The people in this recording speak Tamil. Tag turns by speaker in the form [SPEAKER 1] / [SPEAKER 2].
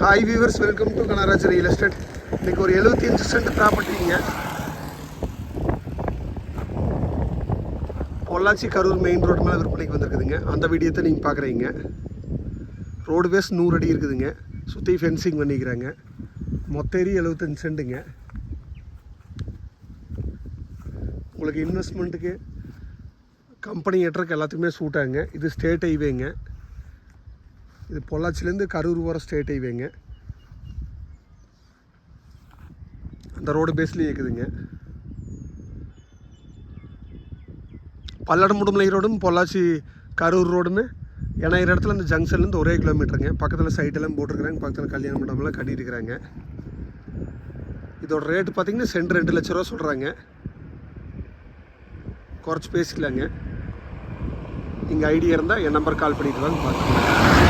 [SPEAKER 1] Hi viewers welcome to Kanaraj real estate இன்னைக்கு ஒரு எழுபத்தி அஞ்சு சென்ட் ப்ராப்பர்ட்டிங்க பொள்ளாச்சி கரூர் மெயின் ரோடு மேலே விற்பனைக்கு வந்திருக்குதுங்க. அந்த வீடியோத்தை நீங்கள் பார்க்குறீங்க ரோடு பேஸ் நூறு அடி இருக்குதுங்க. சுற்றி ஃபென்சிங் பண்ணிக்கிறாங்க. மொத்த ஏரி எழுபத்தஞ்சு சென்ட்டுங்க உங்களுக்கு இன்வெஸ்ட்மெண்ட்டுக்கு கம்பெனி ஏற்றக்கு எல்லாத்துக்குமே சூட்டாங்க இது ஸ்டேட் ஹைவேங்க இது பொள்ளாச்சிலேருந்து கரூர் வர ஸ்டேட் ஹைவேங்க. அந்த ரோடு பேஸ்லேயே இருக்குதுங்க பல்லடம் முடுமலை ரோடும் பொள்ளாச்சி கரூர் ரோடுமே. இணையிற இடத்துல இந்த ஜங்ஷன்லேருந்து ஒரே கிலோமீட்டருங்க பக்கத்தில் சைட்டெல்லாம் போட்டிருக்கிறாங்க. பக்கத்தில் கல்யாண மண்டபம்லாம் கட்டிட்டு இதோட ரேட்டு பார்த்தீங்கன்னா சென்ட் ரெண்டு லட்ச ரூபா சொல்கிறாங்க குறைச்சி பேசிக்கலாங்க. நீங்கள் ஐடியா இருந்தால் என் நம்பர் கால் பண்ணிட்டு வாங்க பார்த்துக்கலாம்